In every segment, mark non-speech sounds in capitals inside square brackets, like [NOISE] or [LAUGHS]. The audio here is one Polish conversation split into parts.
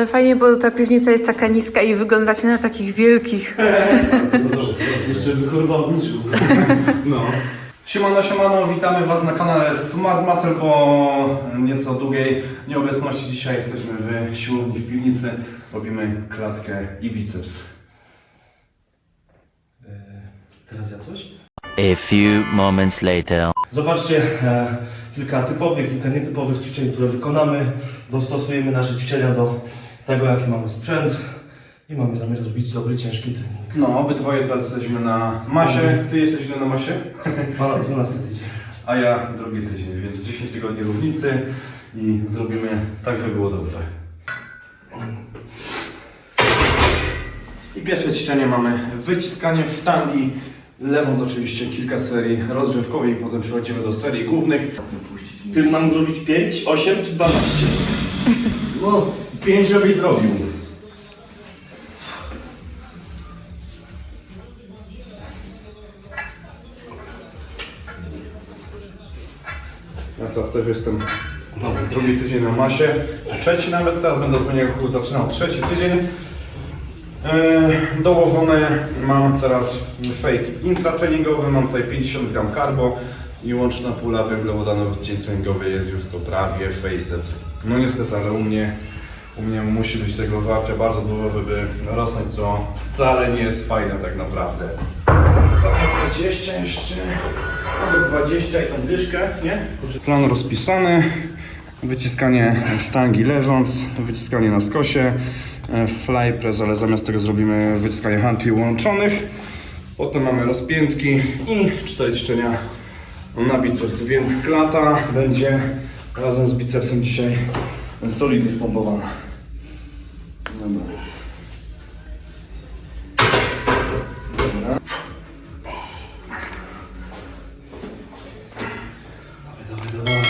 Ale fajnie, bo ta piwnica jest taka niska i wyglądacie na takich wielkich. [LAUGHS] Jeszcze by kurwa obniżył. No. Siemano, siemano, witamy Was na kanale Smart Muscle po nieco długiej nieobecności. Dzisiaj jesteśmy w siłowni w piwnicy. Robimy klatkę i biceps. E, Teraz ja coś? A few moments later. Zobaczcie e, kilka typowych, kilka nietypowych ćwiczeń, które wykonamy. Dostosujemy nasze ćwiczenia do tego, jaki mamy sprzęt i mamy zamiar zrobić dobry, ciężki trening. No, obydwoje teraz jesteśmy na masie. Ty jesteś ile na masie? 12 tydzień. A ja drugi tydzień, więc 10 tygodni różnicy i zrobimy tak, żeby było dobrze. I pierwsze ćwiczenie mamy wyciskanie sztangi, leżąc oczywiście kilka serii rozgrzewkowych i potem przechodzimy do serii głównych. Ty mam zrobić 5, 8 czy 12? No, 5 żebyś zrobił. Ja teraz też jestem no, drugi tydzień na masie, trzeci nawet, teraz będę pewnie zaczynał trzeci tydzień. Yy, dołożone mam teraz shake intratreningowy, mam tutaj 50 gram carbo i łączna pula węglowodanów w dzień treningowy jest już to prawie 600. No niestety, ale u mnie, u mnie musi być tego żarcia bardzo dużo, żeby rosnąć, co wcale nie jest fajne tak naprawdę. Mamy 20 jeszcze, mamy 20 i tą dyszkę, nie? Plan rozpisany. Wyciskanie sztangi leżąc, wyciskanie na skosie, e, fly press, ale zamiast tego zrobimy wyciskanie handli łączonych. Potem mamy rozpiętki i cztery ćwiczenia na biceps, więc klata będzie razem z bicepsem dzisiaj solidnie spompowana. Dobra. Dobra. Dawaj, dawaj, dawaj.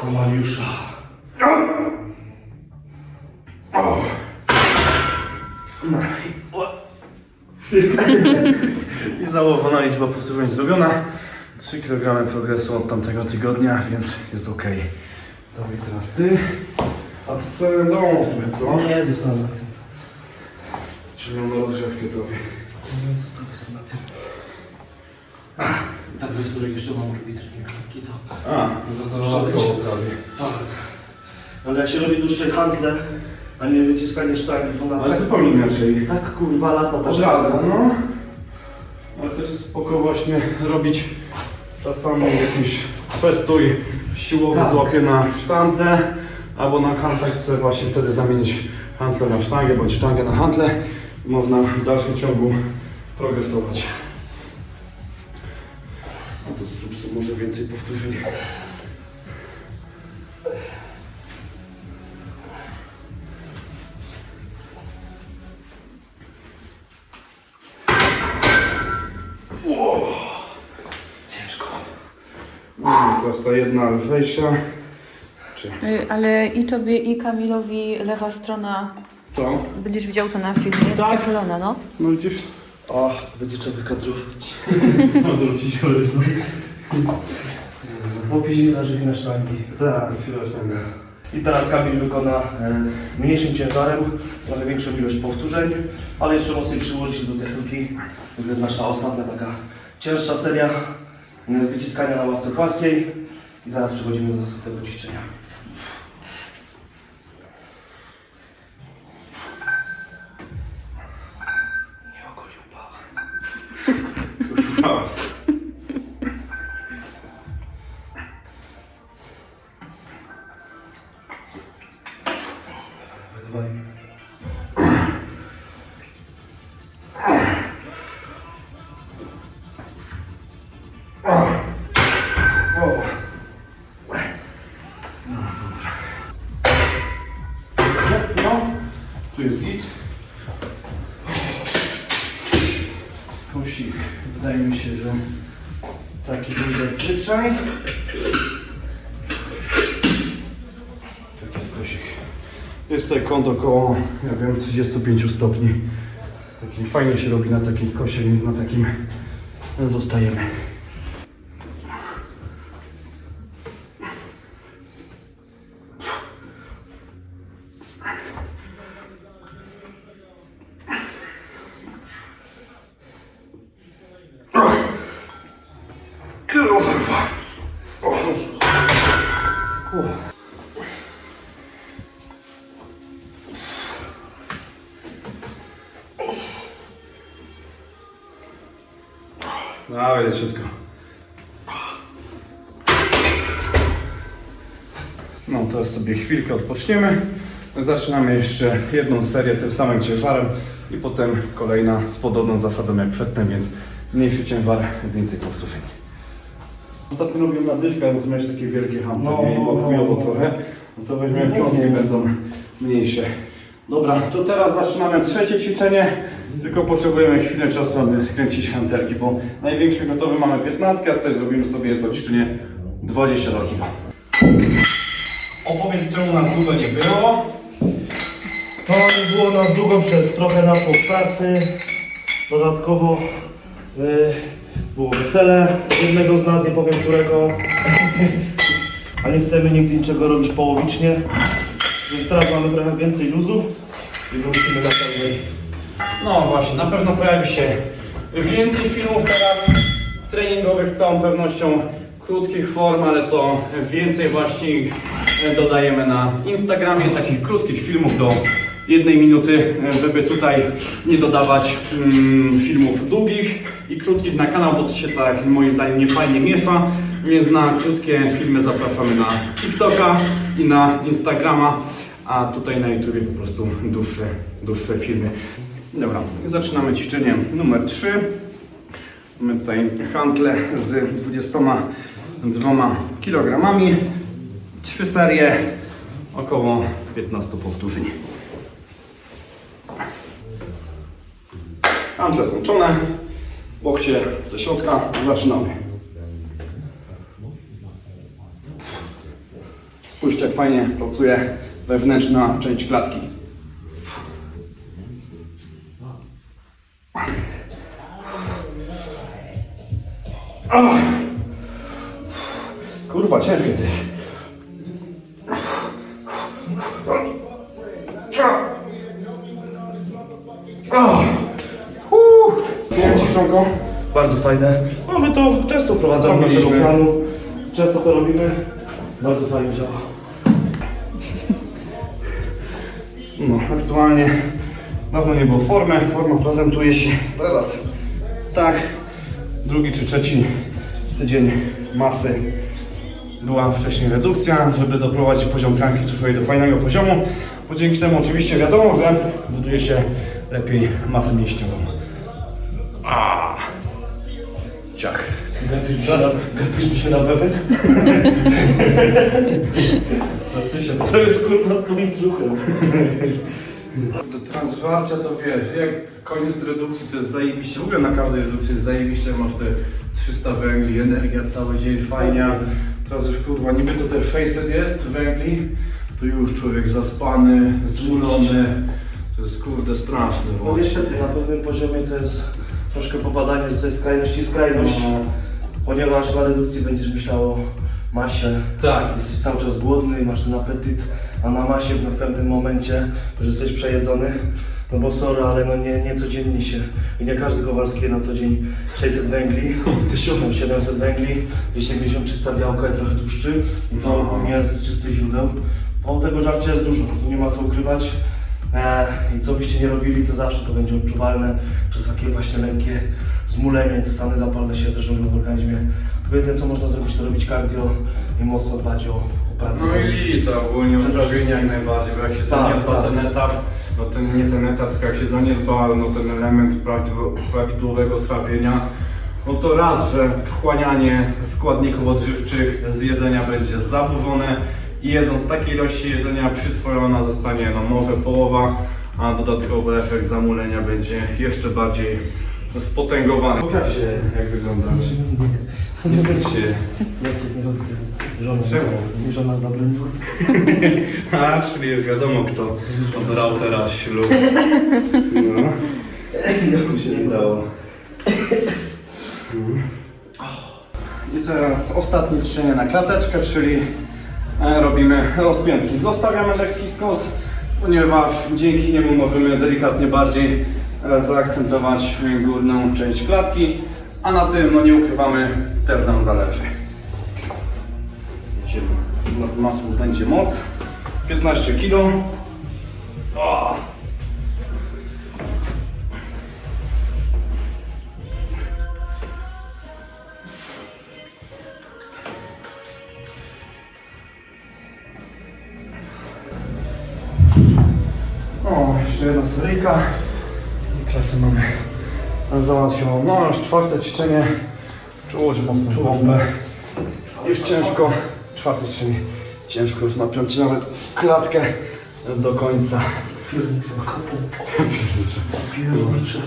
Samariusza. I założona liczba powtórzeń zrobiona. 3 kg progresu od tamtego tygodnia, więc jest ok. Dawaj teraz ty. A ty co dołączmy, co? Nie, zostanę na tym. Czyli mam rozgrzewkę prawie. Nie, zostawię sobie na tym. Tak, wiesz, który jeszcze mam drugi trening klatki, to... A, No to to. Tak. Ale jak się robi dłuższe handle, a nie wyciskanie sztangi, to na Ale tak, zupełnie inaczej. tak kurwa lata Od też. razu, no. Ale też spoko właśnie robić czasami jakiś przestój siłowy Tak. złapie na sztance, albo na handlach chcę właśnie wtedy zamienić handlę na sztangę, bądź sztangę na handlę. Można w dalszym ciągu progresować. A to zrób sobie może więcej powtórzeń. Teraz ta jedna lżejsza. Czy Y, Ale i tobie, i Kamilowi lewa strona, co? będziesz widział to na filmie, jest Tak. przechylona, no. No widzisz? O, będzie trzeba wykadrować. [LAUGHS] Odwrócić horyzont. Opóźnili na żywi na sztangi. Tak, chwilę. I teraz Kamil wykona e, mniejszym ciężarem, trochę większą ilość powtórzeń, ale jeszcze mocniej przyłoży się do techniki. To jest nasza ostatnia taka cięższa seria wyciskania na ławce płaskiej. I zaraz przechodzimy do następnego ćwiczenia. Kosik. Jest tutaj kąt około, ja wiem, 35 stopni. Taki fajnie się robi na takim skosie, więc na takim zostajemy. Dawaj, leciutko. No, teraz sobie chwilkę odpoczniemy. Zaczynamy jeszcze jedną serię tym samym ciężarem i potem kolejna z podobną zasadą jak przedtem, więc mniejszy ciężar, więcej powtórzeń. Ostatnio robiłem na dyszkach, bo miałeś takie wielkie hamty No, i było no, no. trochę. No to weźmiemy piątki, będą mniejsze. Dobra, to teraz zaczynamy trzecie ćwiczenie, tylko potrzebujemy chwilę czasu, aby skręcić hantelki, bo największy gotowy mamy 15, a tutaj zrobimy sobie to ćwiczenie 20 do kilo. Opowiedz, czemu nas długo nie było. No nie było nas długo przez trochę napór pracy. Dodatkowo y, było wesele jednego z nas, nie powiem którego. [LAUGHS] A nie chcemy nigdy niczego robić połowicznie. Więc teraz mamy trochę więcej luzu i wrócimy na pełnej. No właśnie, na pewno pojawi się więcej filmów teraz treningowych z całą pewnością krótkich form, ale to więcej właśnie ich e, dodajemy na Instagramie, takich krótkich filmów do jednej minuty, e, żeby tutaj nie dodawać mm, filmów długich i krótkich na kanał, bo to się tak moim zdaniem nie fajnie miesza, więc na krótkie filmy zapraszamy na TikToka i na Instagrama, a tutaj na YouTubie po prostu dłuższe, dłuższe filmy. Dobra, zaczynamy ćwiczenie numer 3. Mamy tutaj hantle z 22 kg. Trzy serie, około 15 powtórzeń. Hantle złączone, łokcie do środka, zaczynamy. Spójrzcie jak fajnie pracuje wewnętrzna część klatki. Kurwa, ciężkie to jest. Fajne ćwiczonko. Bardzo fajne. No my to często wprowadzamy do naszego planu. Często to robimy. Bardzo fajnie działa. No, aktualnie dawno nie było formy. Forma prezentuje się teraz tak. Drugi czy trzeci tydzień masy była wcześniej redukcja, żeby doprowadzić poziom tkanki tuszowej do fajnego poziomu. Bo dzięki temu oczywiście wiadomo, że buduje się lepiej masę mięśniową. A, ciach. Gapisz mi się na, bebek? [LAUGHS] Co jest kurwa z twoim brzuchem? Transwarcia to wiesz, jak koniec redukcji to jest zajebiście, w ogóle na każdej redukcji jest zajebiście, masz te 300 węgli, energia cały dzień, fajnie. Teraz już kurwa, niby to te 600 jest węgli, to już człowiek zaspany, zmulony, to jest kurde straszne. No niestety, na pewnym poziomie to jest troszkę popadanie ze skrajności w skrajność, No, ponieważ na redukcji będziesz myślał o masie. tak, Jesteś cały czas głodny, masz ten apetyt, a na masie w, w pewnym momencie, że jesteś przejedzony, no bo sorry, ale no nie, nie codziennie się, i nie każdy Kowalski je na co dzień 600 węgli, [LAUGHS] 1700 węgli, 250 białka i trochę tłuszczy, i to No. głównie z czystych źródeł. To tego żarcia jest dużo, tu nie ma co ukrywać. E, I co byście nie robili, to zawsze to będzie odczuwalne przez takie właśnie lekkie zmulenie, te stany zapalne się też robią w organizmie. Jedyne co można zrobić, to robić cardio i mocno dbać o, pracę. No i to ogólnie wszystkim. jak najbardziej, bo jak się Tak, zaniedba tak. ten etap, no ten, nie ten etap, tylko jak się zaniedba no ten element prawidłowego trawienia, no to raz, że wchłanianie składników odżywczych z jedzenia będzie zaburzone i jedząc takiej ilości jedzenia przyswojona zostanie no może połowa, a dodatkowy efekt zamulenia będzie jeszcze bardziej spotęgowany. Pokaż się jak wyglądasz. Niestety się Ja się nie rozumiem. Żona, Czemu? mi żona zabroniła. [LAUGHS] A, czyli już wiadomo kto brał teraz ślub. No. To się nie dało. I teraz ostatnie ćwiczenie na klateczkę, czyli robimy rozpiętki. Zostawiamy lekki skos, ponieważ dzięki niemu możemy delikatnie bardziej e, zaakcentować e, górną część klatki, a na tym, no nie ukrywamy, też nam zależy. Masą będzie moc. 15 kg. Kilka i klatę mamy załatwioną. No już czwarte ćwiczenie, czułość mocno bombę. Już ciężko, czwarte ćwiczenie, ciężko już napiąć nawet klatkę do końca. Piernicze.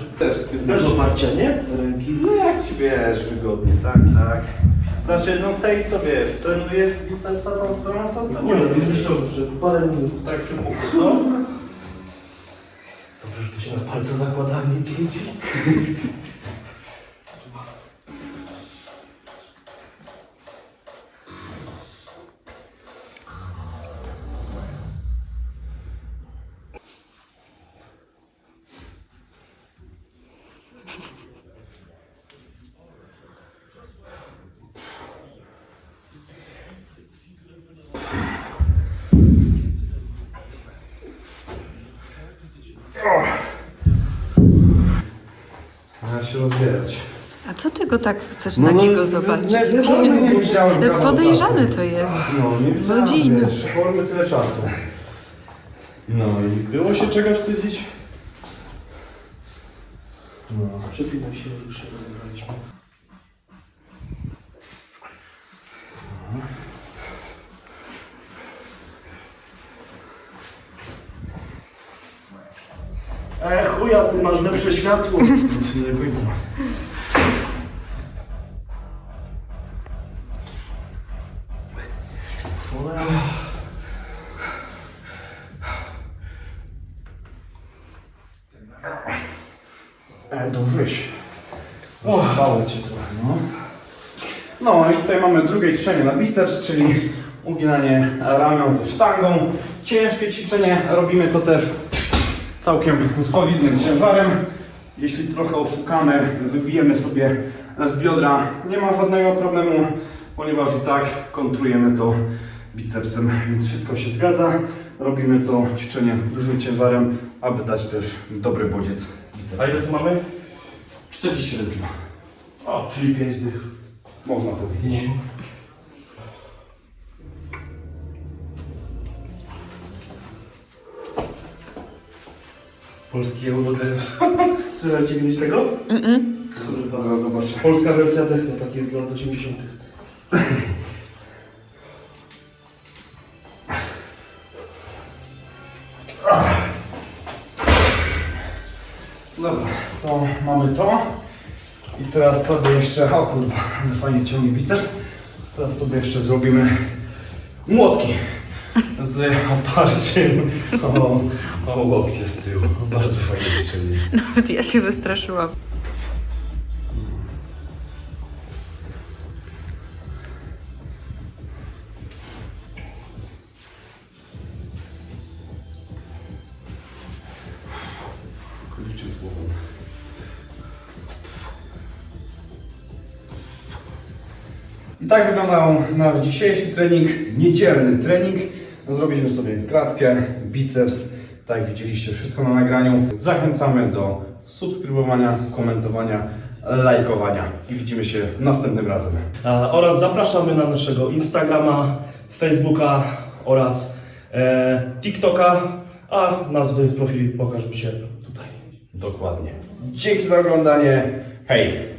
Bez oparcia, nie? Ręki. No jak ci wiesz, wygodnie, tak, tak. Znaczy, no tej co wiesz, trenujesz bicepsa tą stroną, to No nie wiem, już jeszcze że parę minut. tak przy puchu, co? Dobrze, że się na palce zakładanie dzieci. Trzeba się rozbierać. A co ty go tak chcesz No, nagiego no, zobaczyć? nie, nie, nie, nie widziałem za Podejrzane czasu. to jest. No, nie widziałem, Godziny. wiesz, formy tyle czasu. No i było się czego wstydzić? No. Przepinaj się, już się rozebraliśmy. E, chuja, ty masz lepsze światło. Nie końca. E, dożyłeś. Bałem cię trochę. No. no i tutaj mamy drugie ćwiczenie na biceps, czyli uginanie ramion ze sztangą. Ciężkie ćwiczenie, robimy to też całkiem solidnym ciężarem. Jeśli trochę oszukamy, wybijemy sobie z biodra, nie ma żadnego problemu, ponieważ i tak kontrujemy to bicepsem, więc wszystko się zgadza. Robimy to ćwiczenie dużym ciężarem, aby dać też dobry bodziec A bicepsu. ile tu mamy? 47 kg. O, czyli 5 dych. Można powiedzieć. Polski Eurodance. [LAUGHS] Słuchajcie kiedyś tego? Kurwa, zaraz zobaczę. Polska wersja techno, tak jest z lat 80. Dobra, to mamy to. I teraz sobie jeszcze, o kurwa, [LAUGHS] fajnie ciągnie biceps. Teraz sobie jeszcze zrobimy młotki z oparciem o, o łokcie z tyłu. Bardzo fajnie ćwiczenie. Nawet ja się wystraszyłam. Króliczy z głową. I tak wyglądał nasz dzisiejszy trening, niedzielny trening. Zrobiliśmy sobie klatkę, biceps, tak jak widzieliście wszystko na nagraniu. Zachęcamy do subskrybowania, komentowania, lajkowania i widzimy się następnym razem. Oraz zapraszamy na naszego Instagrama, Facebooka oraz e, TikToka, a nazwy profili pokażą się tutaj. Dokładnie. Dzięki za oglądanie. Hej!